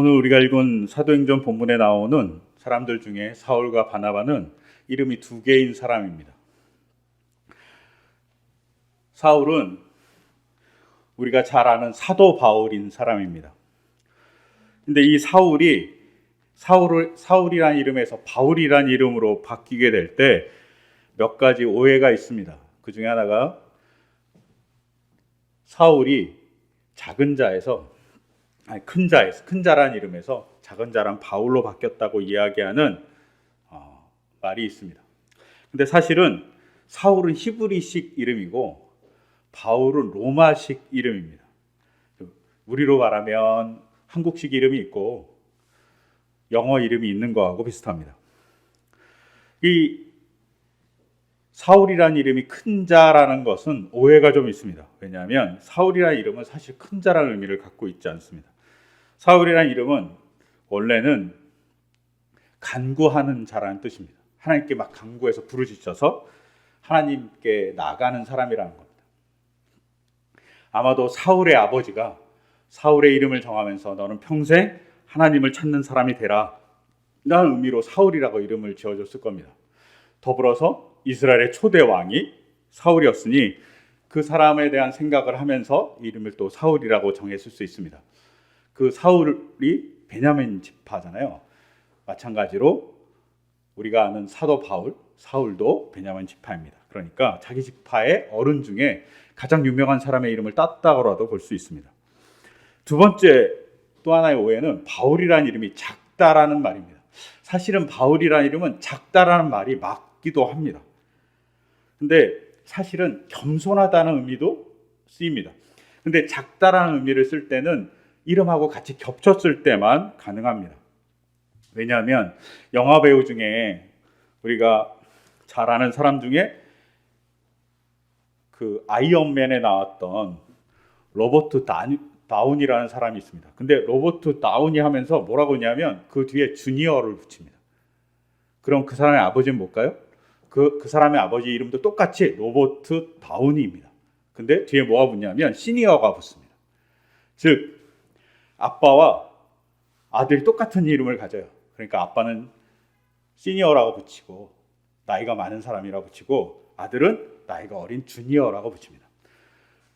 오늘 우리가 읽은 사도행전 본문에 나오는 사람들 중에 사울과 바나바는 이름이 두 개인 사람입니다. 사울은 우리가 잘 아는 사도 바울인 사람입니다. 근데 이 사울이 사울을 사울이라는 이름에서 바울이라는 이름으로 바뀌게 될 때 몇 가지 오해가 있습니다. 그 중에 하나가 사울이 작은 자에서 아니 큰 자에서 큰 자란 이름에서 작은 자란 바울로 바뀌었다고 이야기하는 어, 말이 있습니다. 근데 사실은 사울은 히브리식 이름이고 바울은 로마식 이름입니다. 우리로 말하면 한국식 이름이 있고 영어 이름이 있는 거하고 비슷합니다. 이 사울이라는 이름이 큰 자라는 것은 오해가 좀 있습니다. 왜냐하면 사울이라는 이름은 사실 큰 자라는 의미를 갖고 있지 않습니다. 사울이라는 이름은 원래는 간구하는 자라는 뜻입니다. 하나님께 막 간구해서 부르짖어서 하나님께 나가는 사람이라는 겁니다. 아마도 사울의 아버지가 사울의 이름을 정하면서 너는 평생 하나님을 찾는 사람이 되라. 라는 의미로 사울이라고 이름을 지어줬을 겁니다. 더불어서 이스라엘의 초대 왕이 사울이었으니 그 사람에 대한 생각을 하면서 이름을 또 사울이라고 정했을 수 있습니다. 그 사울이 베냐민 지파잖아요. 마찬가지로 우리가 아는 사도 바울, 사울도 베냐민 지파입니다. 그러니까 자기 지파의 어른 중에 가장 유명한 사람의 이름을 땄다고라도 볼 수 있습니다. 두 번째 또 하나의 오해는 바울이라는 이름이 작다라는 말입니다. 사실은 바울이라는 이름은 작다라는 말이 맞기도 합니다. 근데 사실은 겸손하다는 의미도 쓰입니다. 근데 작다라는 의미를 쓸 때는 이름하고 같이 겹쳤을 때만 가능합니다. 왜냐하면 영화 배우 중에 우리가 잘 아는 사람 중에 그 아이언맨에 나왔던 로버트 다운이라는 사람이 있습니다. 근데 로버트 다운이 하면서 뭐라고 했냐면 그 뒤에 주니어를 붙입니다. 그럼 그 사람의 아버지는 뭘까요? 그, 그 사람의 아버지 이름도 똑같이 로버트 다운이입니다. 근데 뒤에 뭐가 붙냐면 시니어가 붙습니다. 즉, 아빠와 아들이 똑같은 이름을 가져요. 그러니까 아빠는 시니어라고 붙이고 나이가 많은 사람이라고 붙이고 아들은 나이가 어린 주니어라고 붙입니다.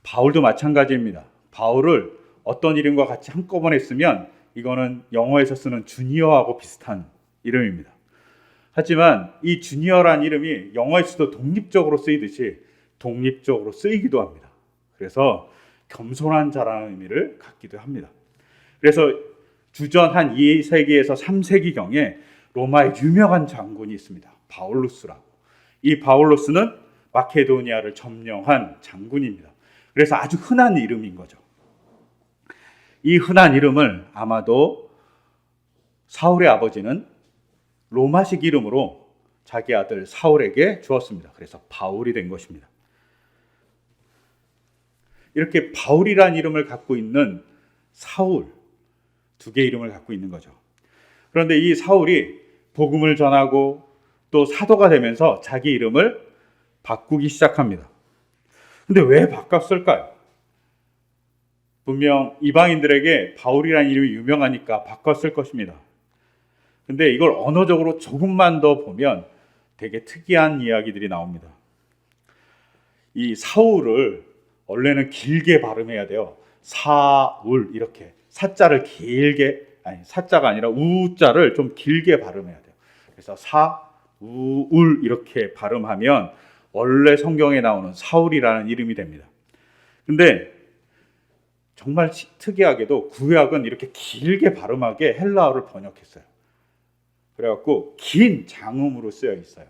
바울도 마찬가지입니다. 바울을 어떤 이름과 같이 한꺼번에 쓰면 이거는 영어에서 쓰는 주니어하고 비슷한 이름입니다. 하지만 이 주니어란 이름이 영어에서도 독립적으로 쓰이듯이 독립적으로 쓰이기도 합니다. 그래서 겸손한 자라는 의미를 갖기도 합니다. 그래서 주전 한 2세기에서 3세기경에 로마의 유명한 장군이 있습니다. 바울루스라고. 이 바울루스는 마케도니아를 점령한 장군입니다. 그래서 아주 흔한 이름인 거죠. 이 흔한 이름을 아마도 사울의 아버지는 로마식 이름으로 자기 아들 사울에게 주었습니다. 그래서 바울이 된 것입니다. 이렇게 바울이라는 이름을 갖고 있는 사울 두 개의 이름을 갖고 있는 거죠. 그런데 이 사울이 복음을 전하고 또 사도가 되면서 자기 이름을 바꾸기 시작합니다. 근데 왜 바꿨을까요? 분명 이방인들에게 바울이라는 이름이 유명하니까 바꿨을 것입니다. 근데 이걸 언어적으로 조금만 더 보면 되게 특이한 이야기들이 나옵니다. 이 사울을 원래는 길게 발음해야 돼요. 사울 이렇게 사자를 길게 아니 사자가 아니라 우자를 좀 길게 발음해야 돼요. 그래서 사우울 이렇게 발음하면 원래 성경에 나오는 사울이라는 이름이 됩니다. 근데 정말 특이하게도 구약은 이렇게 길게 발음하게 헬라어를 번역했어요. 그래갖고 긴 장음으로 쓰여 있어요.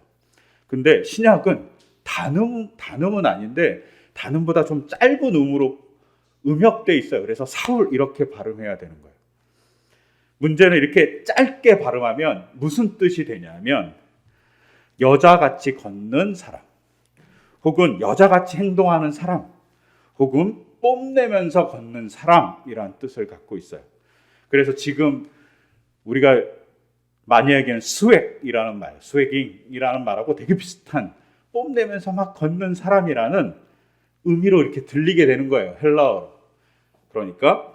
근데 신약은 단음 단음은 아닌데 단음보다 좀 짧은 음으로 음역돼 있어요. 그래서 사울 이렇게 발음해야 되는 거예요. 문제는 이렇게 짧게 발음하면 무슨 뜻이 되냐면 여자같이 걷는 사람, 혹은 여자같이 행동하는 사람, 혹은 뽐내면서 걷는 사람이란 뜻을 갖고 있어요. 그래서 지금 우리가 많이 얘기하는 스웩이라는 말, 스웨깅이라는 말하고 되게 비슷한 뽐내면서 막 걷는 사람이라는 의미로 이렇게 들리게 되는 거예요. 헬라어로. 그러니까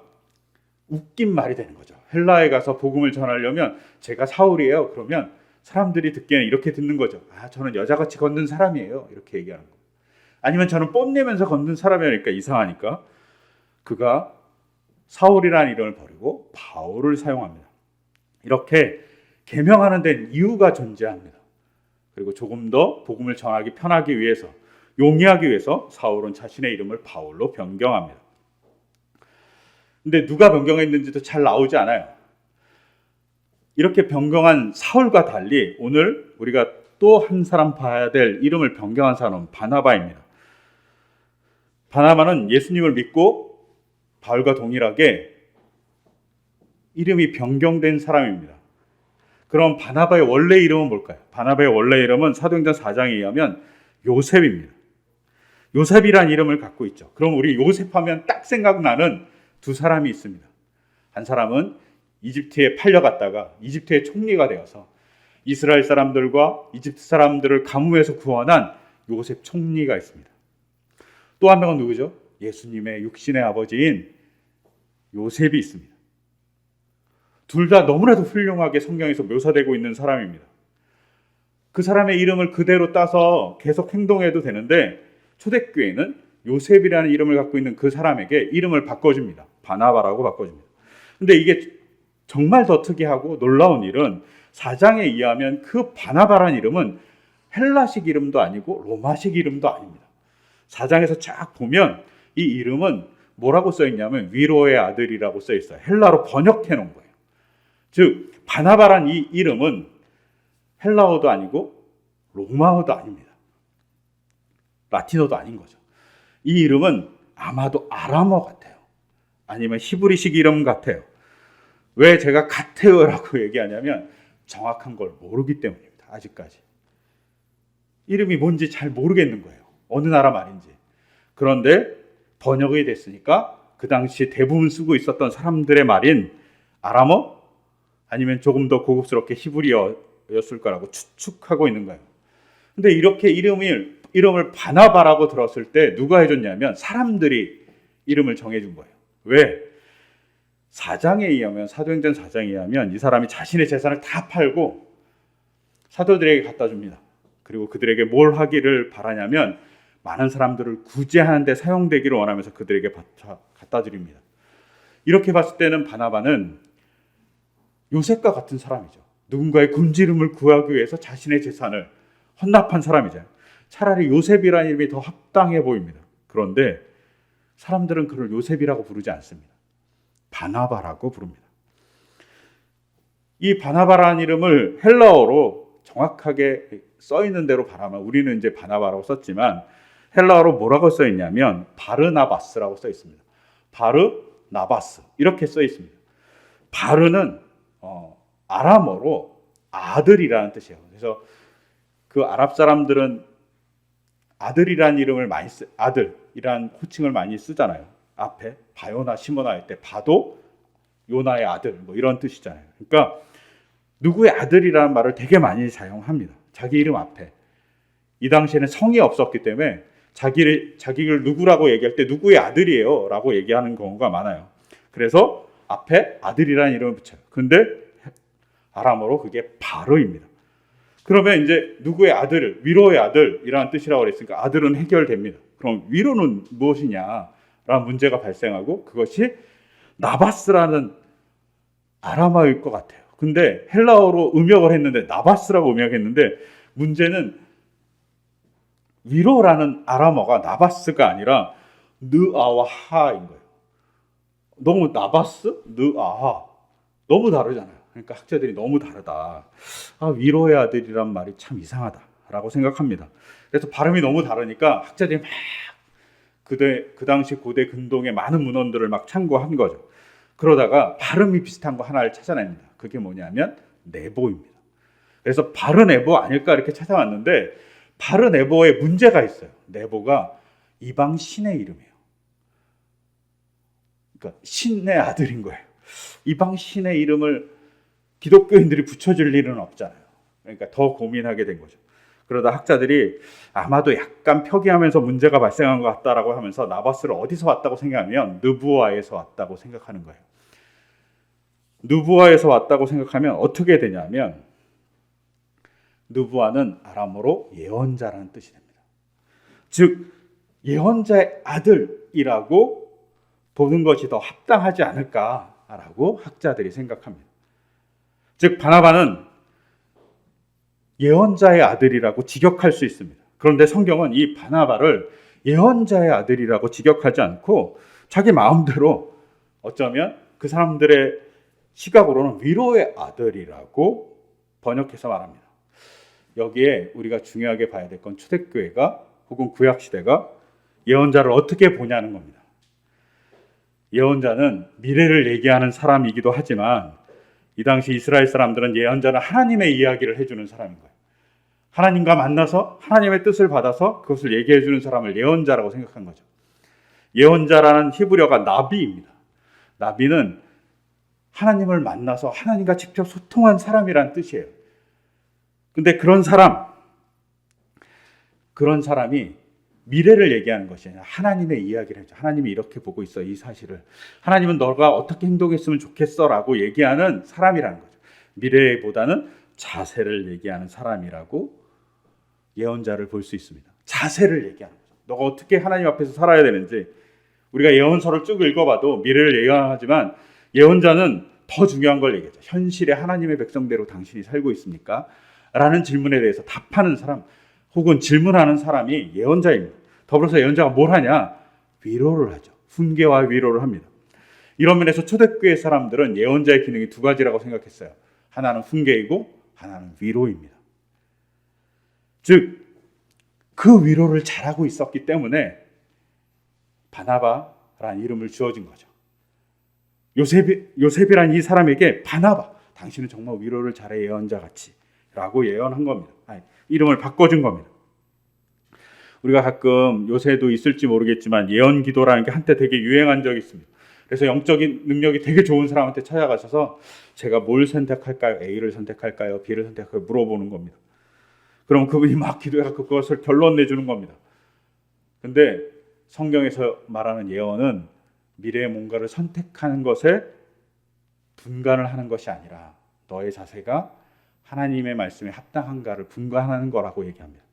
웃긴 말이 되는 거죠. 헬라에 가서 복음을 전하려면 제가 사울이에요. 그러면 사람들이 듣기에는 이렇게 듣는 거죠. 아, 저는 여자같이 걷는 사람이에요. 이렇게 얘기하는 거. 아니면 저는 뽐내면서 걷는 사람이니까 이상하니까 그가 사울이라는 이름을 버리고 바울을 사용합니다. 이렇게 개명하는 데는 이유가 존재합니다. 그리고 조금 더 복음을 전하기 편하기 위해서 용이하기 위해서 사울은 자신의 이름을 바울로 변경합니다. 근데 누가 변경했는지도 잘 나오지 않아요. 이렇게 변경한 사울과 달리 오늘 우리가 또 한 사람 봐야 될 이름을 변경한 사람은 바나바입니다. 바나바는 예수님을 믿고 바울과 동일하게 이름이 변경된 사람입니다. 그럼 바나바의 원래 이름은 뭘까요? 바나바의 원래 이름은 사도행전 4장에 의하면 요셉입니다. 요셉이란 이름을 갖고 있죠. 그럼 우리 요셉하면 딱 생각나는 두 사람이 있습니다. 한 사람은 이집트에 팔려갔다가 이집트의 총리가 되어서 이스라엘 사람들과 이집트 사람들을 가뭄에서 구원한 요셉 총리가 있습니다. 또 한 명은 누구죠? 예수님의 육신의 아버지인 요셉이 있습니다. 둘 다 너무나도 훌륭하게 성경에서 묘사되고 있는 사람입니다. 그 사람의 이름을 그대로 따서 계속 행동해도 되는데 초대교회는 요셉이라는 이름을 갖고 있는 그 사람에게 이름을 바꿔줍니다. 바나바라고 바꿔줍니다. 근데 이게 정말 더 특이하고 놀라운 일은 사장에 의하면 그 바나바라는 이름은 헬라식 이름도 아니고 로마식 이름도 아닙니다. 사장에서 쫙 보면 이 이름은 뭐라고 써 있냐면 위로의 아들이라고 써 있어요. 헬라로 번역해 놓은 거예요. 즉 바나바란 이 이름은 헬라어도 아니고 로마어도 아닙니다. 라틴어도 아닌 거죠. 이 이름은 아마도 아람어 같아요. 아니면 히브리식 이름 같아요. 왜 제가 같아요라고 얘기하냐면 정확한 걸 모르기 때문입니다. 아직까지. 이름이 뭔지 잘 모르겠는 거예요. 어느 나라 말인지. 그런데 번역이 됐으니까 그 당시 대부분 쓰고 있었던 사람들의 말인 아람어 아니면 조금 더 고급스럽게 히브리어였을 거라고 추측하고 있는 거예요. 근데 이렇게 이름을 이름을 바나바라고 들었을 때 누가 해줬냐면 사람들이 이름을 정해준 거예요. 왜? 사장에 의하면 사도행전 사장에 의하면 이 사람이 자신의 재산을 다 팔고 사도들에게 갖다 줍니다. 그리고 그들에게 뭘 하기를 바라냐면 많은 사람들을 구제하는 데 사용되기를 원하면서 그들에게 갖다 드립니다. 이렇게 봤을 때는 바나바는 요셉과 같은 사람이죠. 누군가의 굶주림을 구하기 위해서 자신의 재산을 헌납한 사람이죠. 차라리 요셉이라는 이름이 더 합당해 보입니다. 그런데 사람들은 그를 요셉이라고 부르지 않습니다. 바나바라고 부릅니다. 이 바나바라는 이름을 헬라어로 정확하게 써 있는 대로 바라면 우리는 이제 바나바라고 썼지만 헬라어로 뭐라고 써 있냐면 바르나바스라고 써 있습니다. 바르나바스 이렇게 써 있습니다. 바르는 어, 아람어로 아들이라는 뜻이에요. 그래서 그 아랍 사람들은 아들이라는 이름을 많이 쓰 아들 이란 호칭을 많이 쓰잖아요. 앞에 바요나 시모나 할 때 바도 요나의 아들 뭐 이런 뜻이잖아요. 그러니까 누구의 아들이라는 말을 되게 많이 사용합니다. 자기 이름 앞에. 이 당시에는 성이 없었기 때문에 자기를 자기를 누구라고 얘기할 때 누구의 아들이에요라고 얘기하는 경우가 많아요. 그래서 앞에 아들이라는 이름을 붙여요. 근데 아람어로 그게 바로입니다. 그러면 이제 누구의 아들, 위로의 아들이라는 뜻이라고 그랬으니까 아들은 해결됩니다. 그럼 위로는 무엇이냐? 라는 문제가 발생하고 그것이 나바스라는 아람어일 것 같아요. 근데 헬라어로 음역을 했는데 나바스라고 음역했는데 문제는 위로라는 아람어가 나바스가 아니라 느아와 하인 거예요. 너무 나바스, 느아하 너무 다르잖아요. 그러니까 학자들이 너무 다르다. 아, 위로의 아들이란 말이 참 이상하다 라고 생각합니다. 그래서 발음이 너무 다르니까 학자들이 막 그대 그 당시 고대 근동의 많은 문헌들을 막 참고한 거죠. 그러다가 발음이 비슷한 거 하나를 찾아냅니다. 그게 뭐냐면 네보입니다. 그래서 바르네보 아닐까 이렇게 찾아왔는데 바르네보에 문제가 있어요. 네보가 이방 신의 이름이에요. 그러니까 신의 아들인 거예요. 이방 신의 이름을 기독교인들이 붙여줄 일은 없잖아요. 그러니까 더 고민하게 된 거죠. 그러다 학자들이 아마도 약간 표기하면서 문제가 발생한 것 같다라고 하면서 나바스를 어디서 왔다고 생각하면 느부아에서 왔다고 생각하는 거예요. 누부아에서 왔다고 생각하면 어떻게 되냐면 누부아는 아람어로 예언자라는 뜻이 됩니다. 즉 예언자의 아들이라고 보는 것이 더 합당하지 않을까라고 학자들이 생각합니다. 즉 바나바는 예언자의 아들이라고 직역할 수 있습니다. 그런데 성경은 이 바나바를 예언자의 아들이라고 직역하지 않고 자기 마음대로 어쩌면 그 사람들의 시각으로는 위로의 아들이라고 번역해서 말합니다. 여기에 우리가 중요하게 봐야 될 건 초대교회가 혹은 구약 시대가 예언자를 어떻게 보냐는 겁니다. 예언자는 미래를 얘기하는 사람이기도 하지만 이 당시 이스라엘 사람들은 예언자는 하나님의 이야기를 해주는 사람인 거예요. 하나님과 만나서 하나님의 뜻을 받아서 그것을 얘기해 주는 사람을 예언자라고 생각한 거죠. 예언자라는 히브리어가 나비입니다. 나비는 하나님을 만나서 하나님과 직접 소통한 사람이란 뜻이에요. 근데 그런 사람, 그런 사람이 미래를 얘기하는 것이 아니라 하나님의 이야기를 해줘. 하나님이 이렇게 보고 있어, 이 사실을. 하나님은 너가 어떻게 행동했으면 좋겠어 라고 얘기하는 사람이라는 거죠. 미래보다는 자세를 얘기하는 사람이라고 예언자를 볼 수 있습니다. 자세를 얘기하는 거죠. 너가 어떻게 하나님 앞에서 살아야 되는지 우리가 예언서를 쭉 읽어봐도 미래를 예언하지만 예언자는 더 중요한 걸 얘기하죠. 현실의 하나님의 백성대로 당신이 살고 있습니까? 라는 질문에 대해서 답하는 사람 혹은 질문하는 사람이 예언자입니다. 더불어서 예언자가 뭘 하냐? 위로를 하죠. 훈계와 위로를 합니다. 이런 면에서 초대교회 사람들은 예언자의 기능이 두 가지라고 생각했어요. 하나는 훈계이고 하나는 위로입니다. 즉, 그 위로를 잘하고 있었기 때문에 바나바라는 이름을 주어진 거죠. 요셉이, 요셉이란 이 사람에게 바나바, 당신은 정말 위로를 잘해 예언자 같이 라고 예언한 겁니다. 아니, 이름을 바꿔준 겁니다. 우리가 가끔 요새도 있을지 모르겠지만 예언 기도라는 게 한때 되게 유행한 적이 있습니다. 그래서 영적인 능력이 되게 좋은 사람한테 찾아가셔서 제가 뭘 선택할까요? A를 선택할까요? B를 선택할까요? 물어보는 겁니다. 그럼 그분이 막 기도해서 그것을 결론 내주는 겁니다. 근데 성경에서 말하는 예언은 미래의 뭔가를 선택하는 것에 분간을 하는 것이 아니라 너의 자세가 하나님의 말씀에 합당한가를 분간하는 거라고 얘기합니다.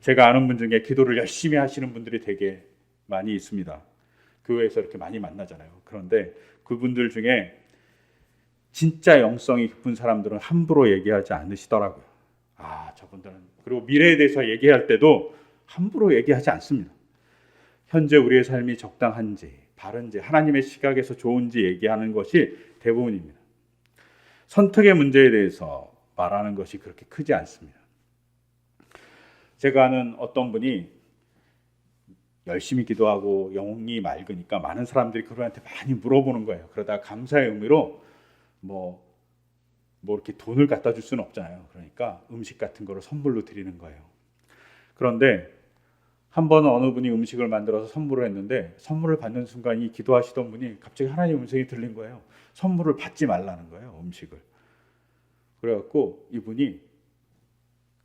제가 아는 분 중에 기도를 열심히 하시는 분들이 되게 많이 있습니다. 교회에서 이렇게 많이 만나잖아요. 그런데 그분들 중에 진짜 영성이 깊은 사람들은 함부로 얘기하지 않으시더라고요. 아, 저분들은 그리고 미래에 대해서 얘기할 때도 함부로 얘기하지 않습니다. 현재 우리의 삶이 적당한지, 바른지, 하나님의 시각에서 좋은지 얘기하는 것이 대부분입니다. 선택의 문제에 대해서 말하는 것이 그렇게 크지 않습니다. 제가 아는 어떤 분이 열심히 기도하고 영이 맑으니까 많은 사람들이 그분한테 많이 물어보는 거예요. 그러다 감사의 의미로 뭐, 뭐 이렇게 돈을 갖다 줄 수는 없잖아요. 그러니까 음식 같은 거를 선물로 드리는 거예요. 그런데 한번 어느 분이 음식을 만들어서 선물을 했는데 선물을 받는 순간 이 기도하시던 분이 갑자기 하나님 음성이 들린 거예요. 선물을 받지 말라는 거예요. 음식을. 그래갖고 이분이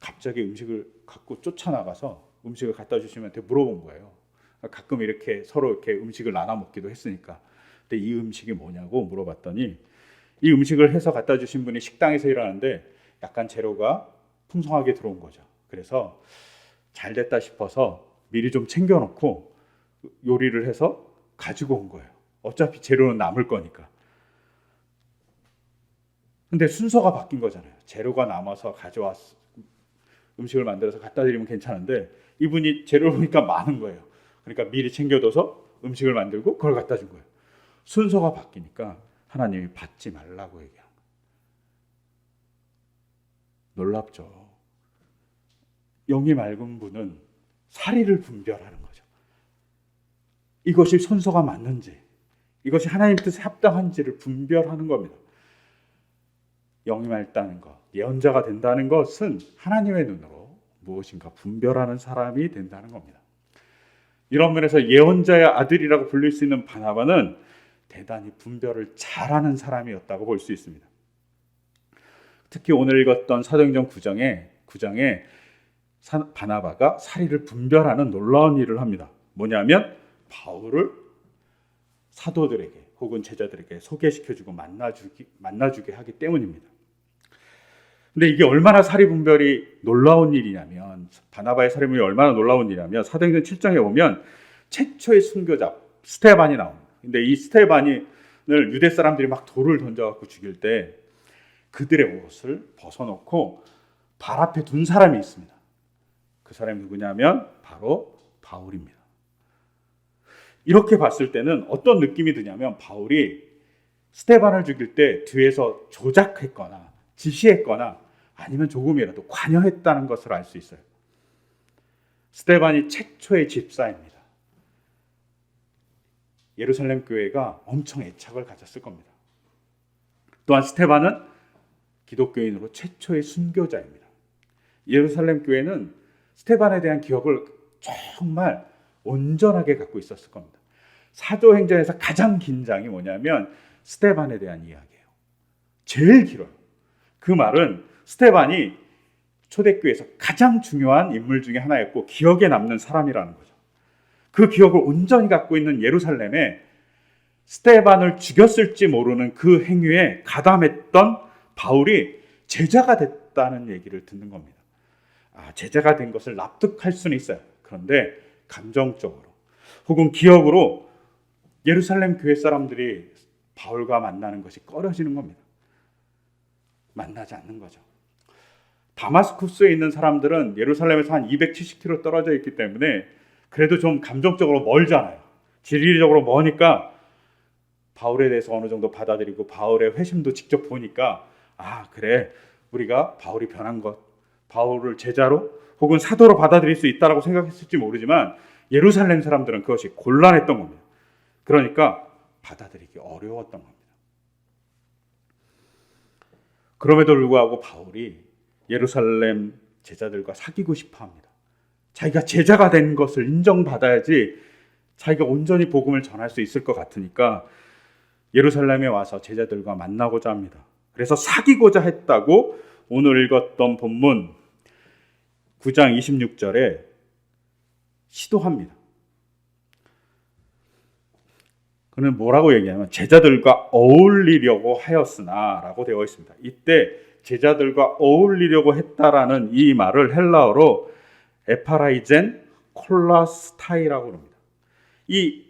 갑자기 음식을 갖고 쫓아나가서 음식을 갖다 주시면 물어본 거예요. 가끔 이렇게 서로 이렇게 음식을 나눠 먹기도 했으니까. 근데 이 음식이 뭐냐고 물어봤더니 이 음식을 해서 갖다 주신 분이 식당에서 일하는데 약간 재료가 풍성하게 들어온 거죠. 그래서 잘 됐다 싶어서 미리 좀 챙겨놓고 요리를 해서 가지고 온 거예요. 어차피 재료는 남을 거니까. 근데 순서가 바뀐 거잖아요. 재료가 남아서 가져왔 음식을 만들어서 갖다 드리면 괜찮은데 이분이 재료를 보니까 많은 거예요. 그러니까 미리 챙겨둬서 음식을 만들고 그걸 갖다 준 거예요. 순서가 바뀌니까 하나님이 받지 말라고 얘기한 거예요. 놀랍죠. 영이 맑은 분은 사리를 분별하는 거죠. 이것이 순서가 맞는지, 이것이 하나님 뜻에 합당한지를 분별하는 겁니다. 영이 맑다는 것, 예언자가 된다는 것은 하나님의 눈으로 무엇인가 분별하는 사람이 된다는 겁니다. 이런 면에서 예언자의 아들이라고 불릴 수 있는 바나바는 대단히 분별을 잘하는 사람이었다고 볼 수 있습니다. 특히 오늘 읽었던 사도행전 9장에 9장에 바나바가 사리를 분별하는 놀라운 일을 합니다. 뭐냐면 바울을 사도들에게 혹은 제자들에게 소개시켜주고 만나주기, 만나주게 하기 때문입니다. 근데 이게 얼마나 사리분별이 놀라운 일이냐면 바나바의 사리분별이 얼마나 놀라운 일이냐면 사도행전 7장에 보면 최초의 순교자 스테반이 나옵니다. 근데 이 스테반을 유대 사람들이 막 돌을 던져갖고 죽일 때 그들의 옷을 벗어놓고 발 앞에 둔 사람이 있습니다. 그 사람이 누구냐면 바로 바울입니다. 이렇게 봤을 때는 어떤 느낌이 드냐면 바울이 스테반을 죽일 때 뒤에서 조작했거나 지시했거나 아니면 조금이라도 관여했다는 것을 알 수 있어요. 스테반이 최초의 집사입니다. 예루살렘 교회가 엄청 애착을 가졌을 겁니다. 또한 스테반은 기독교인으로 최초의 순교자입니다. 예루살렘 교회는 스테반에 대한 기억을 정말 온전하게 갖고 있었을 겁니다. 사도행전에서 가장 긴 장이 뭐냐면 스테반에 대한 이야기예요. 제일 길어요. 그 말은 스테반이 초대교회에서 가장 중요한 인물 중에 하나였고 기억에 남는 사람이라는 거죠. 그 기억을 온전히 갖고 있는 예루살렘에 스테반을 죽였을지 모르는 그 행위에 가담했던 바울이 제자가 됐다는 얘기를 듣는 겁니다. 아, 제자가 된 것을 납득할 수는 있어요. 그런데 감정적으로 혹은 기억으로 예루살렘 교회 사람들이 바울과 만나는 것이 꺼려지는 겁니다. 만나지 않는 거죠. 다마스쿠스에 있는 사람들은 예루살렘에서 한 270km 떨어져 있기 때문에 그래도 좀 감정적으로 멀잖아요. 지리적으로 머니까 바울에 대해서 어느 정도 받아들이고 바울의 회심도 직접 보니까 아 그래 우리가 바울이 변한 것 바울을 제자로 혹은 사도로 받아들일 수 있다라고 생각했을지 모르지만 예루살렘 사람들은 그것이 곤란했던 겁니다. 그러니까 받아들이기 어려웠던 겁니다. 그럼에도 불구하고 바울이 예루살렘 제자들과 사귀고 싶어 합니다. 자기가 제자가 된 것을 인정받아야지 자기가 온전히 복음을 전할 수 있을 것 같으니까 예루살렘에 와서 제자들과 만나고자 합니다. 그래서 사귀고자 했다고 오늘 읽었던 본문 9장 26절에 시도합니다. 그는 뭐라고 얘기하면 제자들과 어울리려고 하였으나라고 되어 있습니다. 이때 제자들과 어울리려고 했다라는 이 말을 헬라어로 에파라이젠 콜라스타이라고 합니다. 이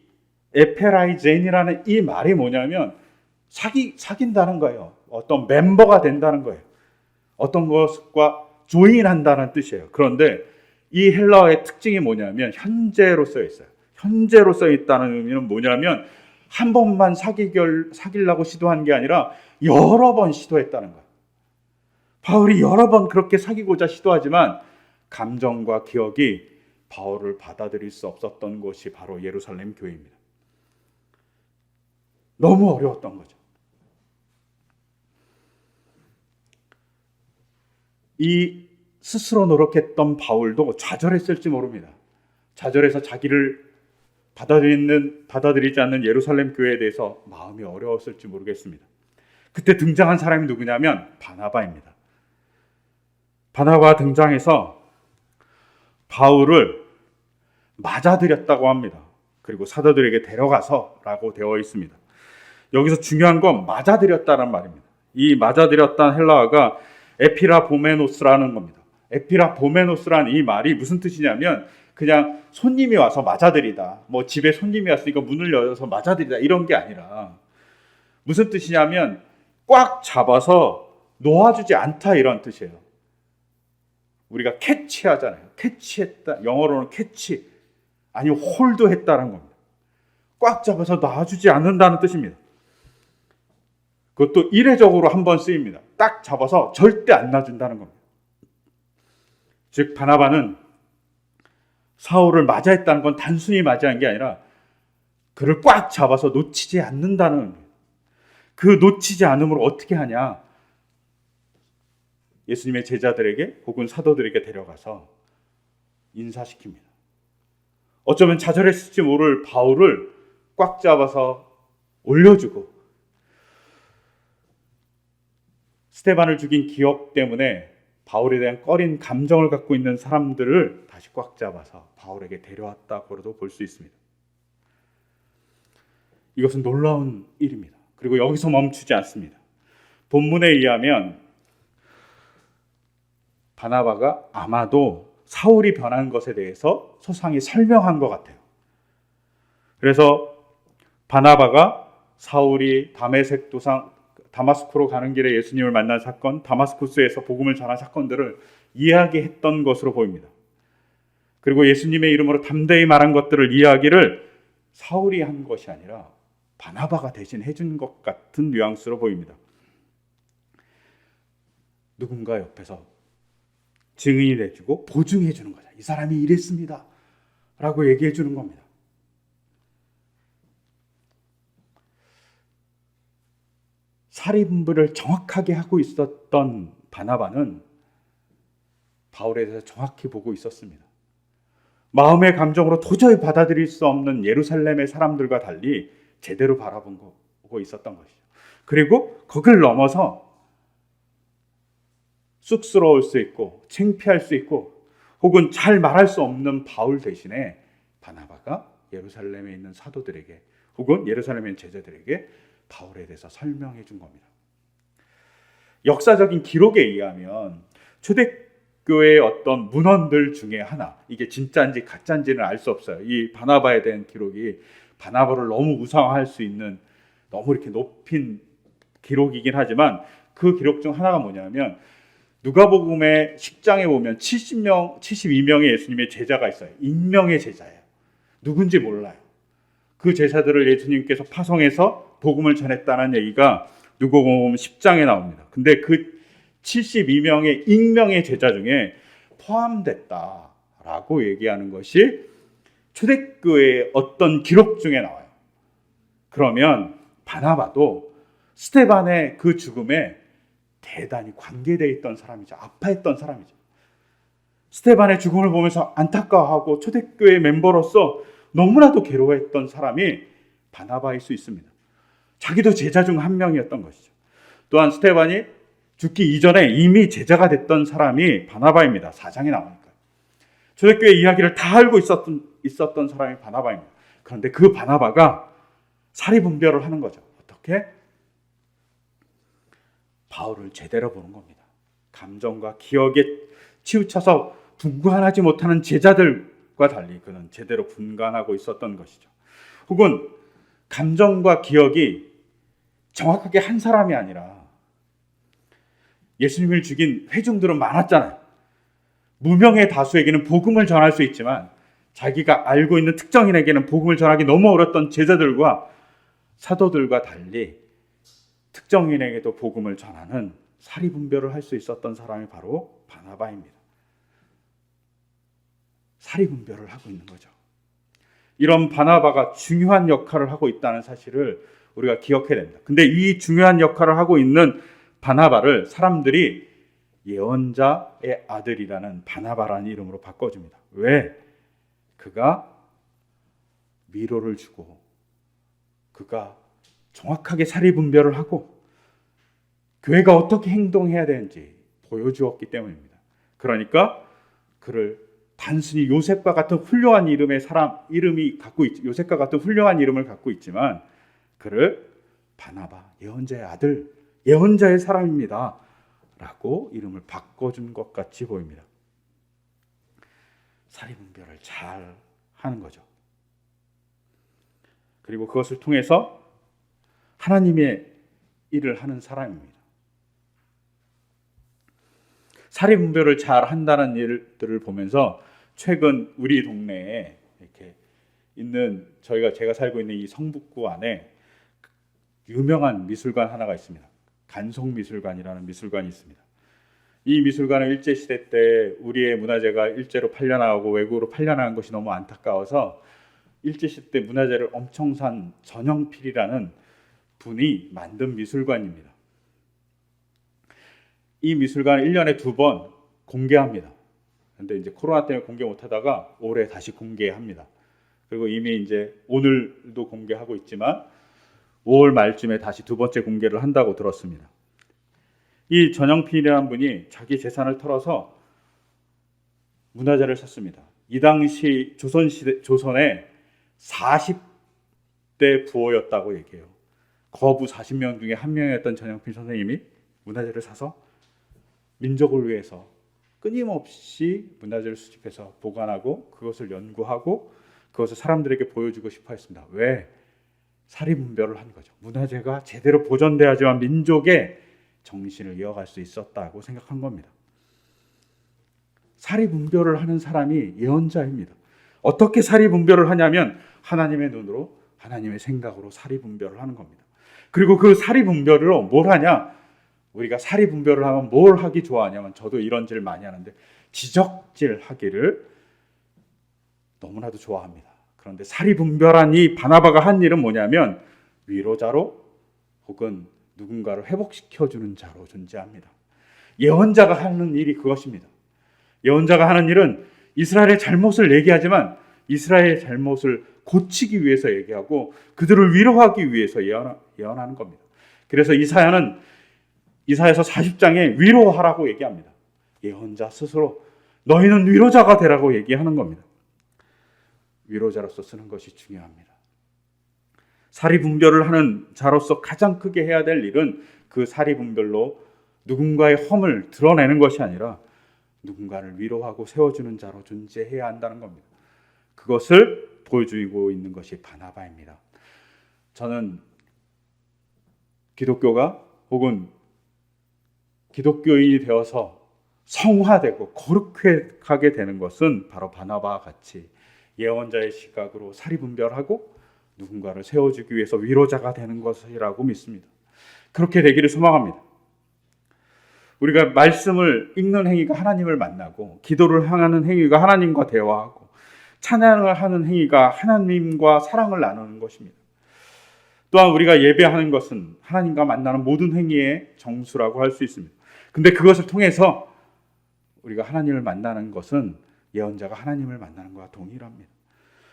에페라이젠이라는 이 말이 뭐냐면 사기 사귄다는 거예요. 어떤 멤버가 된다는 거예요. 어떤 것과 조인한다는 뜻이에요. 그런데 이 헬라어의 특징이 뭐냐면 현재로 써 있어요. 현재로 써 있다는 의미는 뭐냐면 한 번만 사귀결 사귀려고 시도한 게 아니라 여러 번 시도했다는 거예요. 바울이 여러 번 그렇게 사귀고자 시도하지만 감정과 기억이 바울을 받아들일 수 없었던 곳이 바로 예루살렘 교회입니다. 너무 어려웠던 거죠. 이 스스로 노력했던 바울도 좌절했을지 모릅니다. 좌절해서 자기를 받아들이는 받아들이지 않는 예루살렘 교회에 대해서 마음이 어려웠을지 모르겠습니다. 그때 등장한 사람이 누구냐면 바나바입니다. 바나바 등장해서 바울을 맞아들였다고 합니다. 그리고 사도들에게 데려가서 라고 되어 있습니다. 여기서 중요한 건 맞아들였다는 말입니다. 이 맞아들였다는 헬라어가 에피라 보메노스라는 겁니다. 에피라 보메노스라는 이 말이 무슨 뜻이냐면 그냥 손님이 와서 맞아들이다. 뭐 집에 손님이 왔으니까 문을 열어서 맞아들이다. 이런 게 아니라 무슨 뜻이냐면 꽉 잡아서 놓아주지 않다 이런 뜻이에요. 우리가 캐치하잖아요. 캐치했다. 영어로는 캐치. 아니면 홀드했다는 겁니다. 꽉 잡아서 놔주지 않는다는 뜻입니다. 그것도 이례적으로 한 번 쓰입니다. 딱 잡아서 절대 안 놔준다는 겁니다. 즉 바나바는 사울을 맞아했다는 건 단순히 맞이한 게 아니라 그를 꽉 잡아서 놓치지 않는다는 겁니다. 그 놓치지 않음으로 어떻게 하냐? 예수님의 제자들에게 혹은 사도들에게 데려가서 인사시킵니다. 어쩌면 좌절했을지 모를 바울을 꽉 잡아서 올려주고 스테반을 죽인 기억 때문에 바울에 대한 꺼린 감정을 갖고 있는 사람들을 다시 꽉 잡아서 바울에게 데려왔다고도 볼 수 있습니다. 이것은 놀라운 일입니다. 그리고 여기서 멈추지 않습니다. 본문에 의하면 바나바가 아마도 사울이 변한 것에 대해서 소상히 설명한 것 같아요. 그래서 바나바가 사울이 다메섹 도상 다마스코로 가는 길에 예수님을 만난 사건, 다마스쿠스에서 복음을 전한 사건들을 이야기했던 것으로 보입니다. 그리고 예수님의 이름으로 담대히 말한 것들을 이야기를 사울이 한 것이 아니라 바나바가 대신 해준 것 같은 뉘앙스로 보입니다. 누군가 옆에서 증인이 돼주고 보증해 주는 거죠. 이 사람이 이랬습니다. 라고 얘기해 주는 겁니다. 사리분부를 정확하게 하고 있었던 바나바는 바울에 대해서 정확히 보고 있었습니다. 마음의 감정으로 도저히 받아들일 수 없는 예루살렘의 사람들과 달리 제대로 바라보고 있었던 것이죠. 그리고 거기를 넘어서 쑥스러울 수 있고 창피할 수 있고 혹은 잘 말할 수 없는 바울 대신에 바나바가 예루살렘에 있는 사도들에게 혹은 예루살렘에 있는 제자들에게 바울에 대해서 설명해 준 겁니다. 역사적인 기록에 의하면 초대교회의 어떤 문헌들 중에 하나 이게 진짜인지 가짜인지는 알 수 없어요. 이 바나바에 대한 기록이 바나바를 너무 우상화할 수 있는 너무 이렇게 높인 기록이긴 하지만 그 기록 중 하나가 뭐냐면 누가복음의 10장에 보면 70명, 72명의 예수님의 제자가 있어요. 인명의 제자예요. 누군지 몰라요. 그 제자들을 예수님께서 파송해서 복음을 전했다는 얘기가 누가복음 10장에 나옵니다. 근데 그 72명의 익명의 제자 중에 포함됐다라고 얘기하는 것이 초대교회의 어떤 기록 중에 나와요. 그러면 바나바도 스테반의 그 죽음에 대단히 관계되어 있던 사람이죠. 아파했던 사람이죠. 스테반의 죽음을 보면서 안타까워하고 초대교회 멤버로서 너무나도 괴로워했던 사람이 바나바일 수 있습니다. 자기도 제자 중 한 명이었던 것이죠. 또한 스테반이 죽기 이전에 이미 제자가 됐던 사람이 바나바입니다. 사장에 나오니까. 초대교회 이야기를 다 알고 있었던, 있었던 사람이 바나바입니다. 그런데 그 바나바가 사리분별을 하는 거죠. 어떻게? 바울을 제대로 보는 겁니다. 감정과 기억에 치우쳐서 분간하지 못하는 제자들과 달리 그는 제대로 분간하고 있었던 것이죠. 혹은 감정과 기억이 정확하게 한 사람이 아니라 예수님을 죽인 회중들은 많았잖아요. 무명의 다수에게는 복음을 전할 수 있지만 자기가 알고 있는 특정인에게는 복음을 전하기 너무 어렵던 제자들과 사도들과 달리 특정인에게도 복음을 전하는 사리 분별을 할 수 있었던 사람이 바로 바나바입니다. 사리 분별을 하고 있는 거죠. 이런 바나바가 중요한 역할을 하고 있다는 사실을 우리가 기억해야 됩니다. 근데 이 중요한 역할을 하고 있는 바나바를 사람들이 예언자의 아들이라는 바나바라는 이름으로 바꿔줍니다. 왜? 그가 미로를 주고 그가 정확하게 사리 분별을 하고 교회가 어떻게 행동해야 되는지 보여주었기 때문입니다. 그러니까 그를 단순히 요셉과 같은 훌륭한 이름의 사람 이름이 갖고 있, 요셉과 같은 훌륭한 이름을 갖고 있지만 그를 바나바 예언자의 아들 예언자의 사람입니다. 라고 이름을 바꿔준 것 같이 보입니다. 사리 분별을 잘 하는 거죠. 그리고 그것을 통해서 하나님의 일을 하는 사람입니다. 사리 분별을 잘 한다는 일들을 보면서 최근 우리 동네에 이렇게 있는 저희가 제가 살고 있는 이 성북구 안에 유명한 미술관 하나가 있습니다. 간송미술관이라는 미술관이 있습니다. 이 미술관은 일제 시대 때 우리의 문화재가 일제로 팔려나가고 외국으로 팔려나간 것이 너무 안타까워서 일제 시대 때 문화재를 엄청 산 전영필이라는 분이 만든 미술관입니다. 이 미술관을 1년에 두 번 공개합니다. 근데 이제 코로나 때문에 공개 못 하다가 올해 다시 공개합니다. 그리고 이미 이제 오늘도 공개하고 있지만 5월 말쯤에 다시 두 번째 공개를 한다고 들었습니다. 이 전영필이라는 분이 자기 재산을 털어서 문화재를 샀습니다. 이 당시 조선 시대 조선에 때 부호였다고 얘기해요. 거부 40명 중에 한 명이었던 전영필 선생님이 문화재를 사서 민족을 위해서 끊임없이 문화재를 수집해서 보관하고 그것을 연구하고 그것을 사람들에게 보여주고 싶어 했습니다. 왜? 사리분별을 한 거죠. 문화재가 제대로 보존돼야지만 민족의 정신을 이어갈 수 있었다고 생각한 겁니다. 사리분별을 하는 사람이 예언자입니다. 어떻게 사리분별을 하냐면 하나님의 눈으로 하나님의 생각으로 사리분별을 하는 겁니다. 그리고 그 사리분별로 뭘 하냐? 우리가 사리분별을 하면 뭘 하기 좋아하냐면 저도 이런 질 많이 하는데 지적질 하기를 너무나도 좋아합니다. 그런데 사리분별한 이 바나바가 한 일은 뭐냐면 위로자로 혹은 누군가를 회복시켜 주는 자로 존재합니다. 예언자가 하는 일이 그것입니다. 예언자가 하는 일은 이스라엘의 잘못을 얘기하지만 이스라엘의 잘못을 고치기 위해서 얘기하고 그들을 위로하기 위해서 예언, 예언하는 겁니다. 그래서 이사야는 이사야서 40장에 위로하라고 얘기합니다. 예언자 스스로 너희는 위로자가 되라고 얘기하는 겁니다. 위로자로서 쓰는 것이 중요합니다. 사리 분별을 하는 자로서 가장 크게 해야 될 일은 그 사리 분별로 누군가의 험을 드러내는 것이 아니라 누군가를 위로하고 세워주는 자로 존재해야 한다는 겁니다. 그것을 보여주고 있는 것이 바나바입니다. 저는 기독교가 혹은 기독교인이 되어서 성화되고 거룩하게 되는 것은 바로 바나바와 같이 예언자의 시각으로 사리 분별하고 누군가를 세워주기 위해서 위로자가 되는 것이라고 믿습니다. 그렇게 되기를 소망합니다. 우리가 말씀을 읽는 행위가 하나님을 만나고 기도를 향하는 행위가 하나님과 대화하고 찬양을 하는 행위가 하나님과 사랑을 나누는 것입니다. 또한 우리가 예배하는 것은 하나님과 만나는 모든 행위의 정수라고 할 수 있습니다. 근데 그것을 통해서 우리가 하나님을 만나는 것은 예언자가 하나님을 만나는 것과 동일합니다.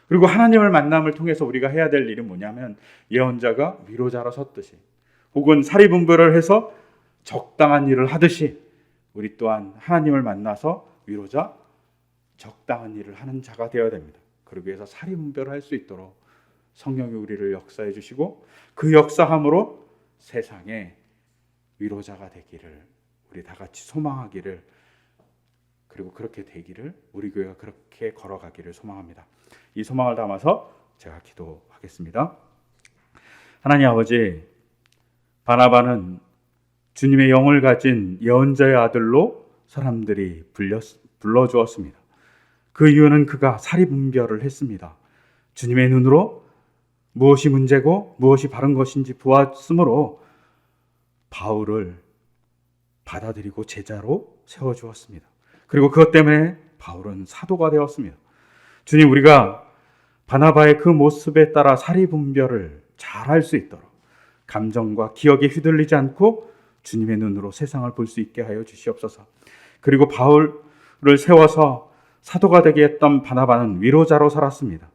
그리고 하나님을 만남을 통해서 우리가 해야 될 일은 뭐냐면 예언자가 위로자로 섰듯이 혹은 사리분별을 해서 적당한 일을 하듯이 우리 또한 하나님을 만나서 위로자 적당한 일을 하는 자가 되어야 됩니다. 그러기 위해서 사리분별을 할 수 있도록 성령이 우리를 역사해 주시고 그 역사함으로 세상에 위로자가 되기를 우리 다 같이 소망하기를 그리고 그렇게 되기를 우리 교회가 그렇게 걸어가기를 소망합니다. 이 소망을 담아서 제가 기도하겠습니다. 하나님 아버지 바나바는 주님의 영을 가진 예언자의 아들로 사람들이 불려, 불러주었습니다. 그 이유는 그가 사리분별을 했습니다. 주님의 눈으로 무엇이 문제고 무엇이 바른 것인지 보았으므로 바울을 받아들이고 제자로 세워주었습니다. 그리고 그것 때문에 바울은 사도가 되었습니다. 주님, 우리가 바나바의 그 모습에 따라 사리 분별을 잘 할 수 있도록 감정과 기억에 휘둘리지 않고 주님의 눈으로 세상을 볼 수 있게 하여 주시옵소서. 그리고 바울을 세워서 사도가 되게 했던 바나바는 위로자로 살았습니다.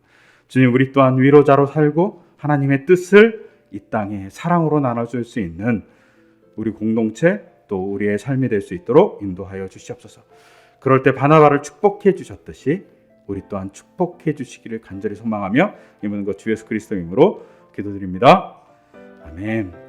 주님, 우리 또한 위로자로 살고 하나님의 뜻을 이 땅에 사랑으로 나눠줄 수 있는 우리 공동체 또 우리의 삶이 될 수 있도록 인도하여 주시옵소서. 그럴 때 바나바를 축복해 주셨듯이 우리 또한 축복해 주시기를 간절히 소망하며 이 모든 것 주 예수 그리스도 이름으로 기도드립니다. 아멘.